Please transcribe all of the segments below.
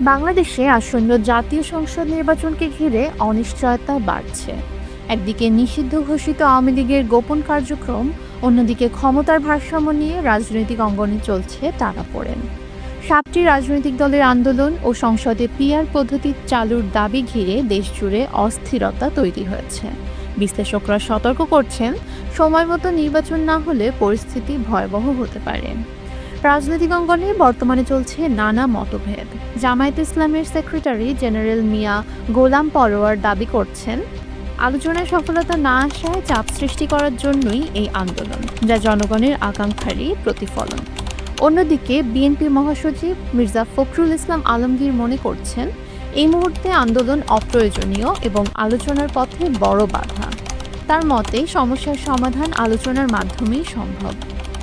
বাংলাদেশে আসন্ন জাতীয় সংসদ নির্বাচনকে ঘিরে অনিশ্চয়তা বাড়ছে। একদিকে নিষিদ্ধ ঘোষিত আওয়ামী লীগের গোপন কার্যক্রম, অন্যদিকে ক্ষমতার ভারসাম্য নিয়ে রাজনৈতিক অঙ্গনে চলছে টানাপোড়েন সাতটি রাজনৈতিক দলের আন্দোলন ও সংসদে পিআর পদ্ধতি চালুর দাবি ঘিরে দেশজুড়ে অস্থিরতা তৈরি হয়েছে। বিশ্লেষকরা সতর্ক করছেন, সময় মতো নির্বাচন না হলে পরিস্থিতি ভয়াবহ হতে পারে। রাজনৈতিক অঙ্গনে বর্তমানে চলছে নানা মতভেদ। জামায়াত ইসলামের সেক্রেটারি জেনারেল মিয়া গোলাম পরোয়ার দাবি করছেন, আলোচনায় সফলতা না আসায় চাপ সৃষ্টি করার জন্যই এই আন্দোলন, যা জনগণের আকাঙ্ক্ষারই প্রতিফলন। অন্যদিকে বিএনপি মহাসচিব মির্জা ফখরুল ইসলাম আলমগীর মনে করছেন, এই মুহূর্তে আন্দোলন অপ্রয়োজনীয় এবং আলোচনার পথে বড় বাধা। তার মতে, সমস্যার সমাধান আলোচনার মাধ্যমেই সম্ভব।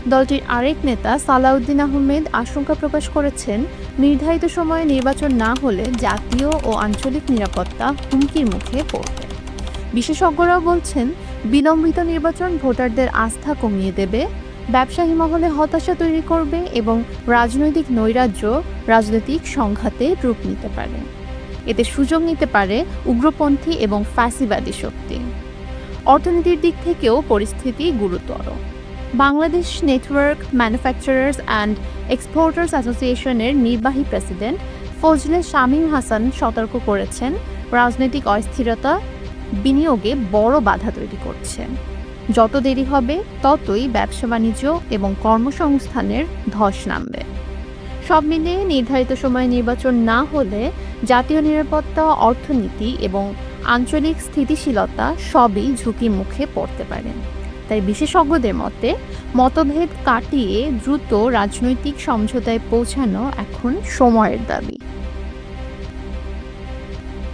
দলটির আরেক নেতা সালাউদ্দিন আহমেদ আশঙ্কা প্রকাশ করেছেন, নির্ধারিত সময়ে নির্বাচন না হলে জাতীয় ও আঞ্চলিক নিরাপত্তা হুমকির মুখে পড়বে। বিশেষজ্ঞরাও বলছেন, বিলম্বিত নির্বাচন ভোটারদের আস্থা কমিয়ে দেবে, ব্যবসায়ী মহলে হতাশা তৈরি করবে এবং রাজনৈতিক নৈরাজ্য, রাজনৈতিক সংঘাতে রূপ নিতে পারে। এতে সুযোগ নিতে পারে উগ্রপন্থী এবং ফ্যাসিবাদী শক্তি। অর্থনীতির দিক থেকেও পরিস্থিতি গুরুতর। Bangladesh network manufacturers and exporters অ্যাসোসিয়েশনের নির্বাহী প্রেসিডেন্ট ফজলে শামীম হাসান সতর্ক করেছেন, রাজনৈতিক অস্থিরতা বিনিয়োগে বড় বাধা তৈরি করছে। যত দেরি হবে, ততই ব্যবসা বাণিজ্য এবং কর্মসংস্থানের ধস নামবে। সব মিলিয়ে নির্ধারিত সময়ে নির্বাচন না হলে জাতীয় নিরাপত্তা, অর্থনীতি এবং আঞ্চলিক স্থিতিশীলতা সবই ঝুঁকির মুখে পড়তে পারে। তাই বিশেষজ্ঞদের মতে মতভেদ কাটিয়ে দ্রুত রাজনৈতিক সমঝোতায় পৌঁছানো এখন সময়ের দাবি।